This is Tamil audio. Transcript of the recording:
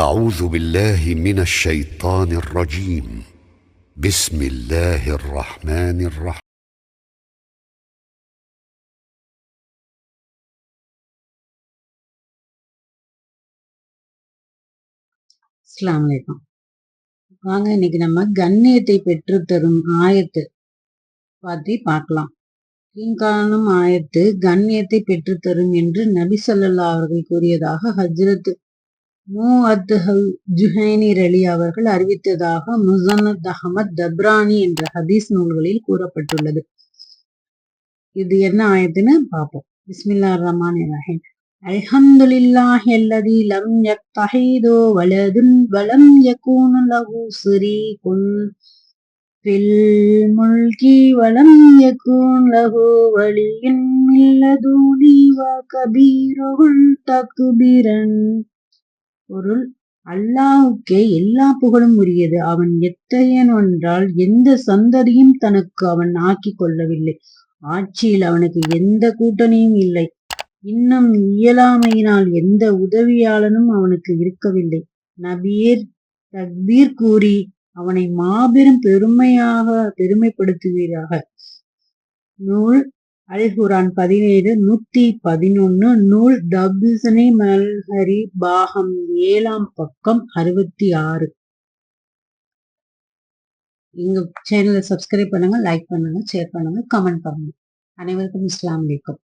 أعوذ بالله من الشيطان الرجيم بسم الله الرحمن الرحيم அஸ்ஸலாமு அலைக்கும் வாங்க இன்னைக்கு நம்ம கண்ணியத்தை பெற்று தரும் ஆயத்து பத்தி பார்க்கலாம் கீழ்காணும் ஆயத்து கண்ணியத்தை பெற்று தரும் என்று நபி ஸல்லல்லாஹு அவர்கள் கூறியதாக ஹஜ்ரத் மு அத் ஜுஹைனி ரலி அவர்கள் அறிவித்ததாக முசன்னத் அஹமத் தப்ரானி என்ற ஹதீஸ் நூல்களில் கூறப்பட்டுள்ளது இது என்ன ஆயத்துன்னு பார்ப்போம் பிஸ்மில்லா ரஹ்மான் ரஹீம் الحمد لله الذي لم يتخذ ولد ولم يكون له شريك في الملك ولم يكن له ولي من لدني وكبيره تكبيرا பொருள் அல்லாஹுக்கே எல்லா புகழும் உரியது. அவன் எத்தையன் என்றால் எந்த சந்ததியும் தனக்கு அவன் ஆக்கிக் கொள்ளவில்லை. ஆட்சியில் அவனுக்கு எந்த கூட்டணியும் இல்லை. இன்னும் இயலாமையினால் எந்த உதவியாளனும் அவனுக்கு இருக்கவில்லை. நபீர் தக்பீர் கூறி அவனை மாபெரும் பெருமையாக பெருமைப்படுத்துவீராக. நூல் அல் பதினேழு நூத்தி பதினொன்னு நூல் டபிசனி மல்ஹரி பாகம் ஏழாம் பக்கம் அறுபத்தி ஆறு. எங்க சேனலை சப்ஸ்கிரைப் பண்ணுங்க லைக் பண்ணுங்க ஷேர் பண்ணுங்க கமெண்ட் பண்ணுங்க. அனைவருக்கும் இஸ்லாம் வலைக்கம்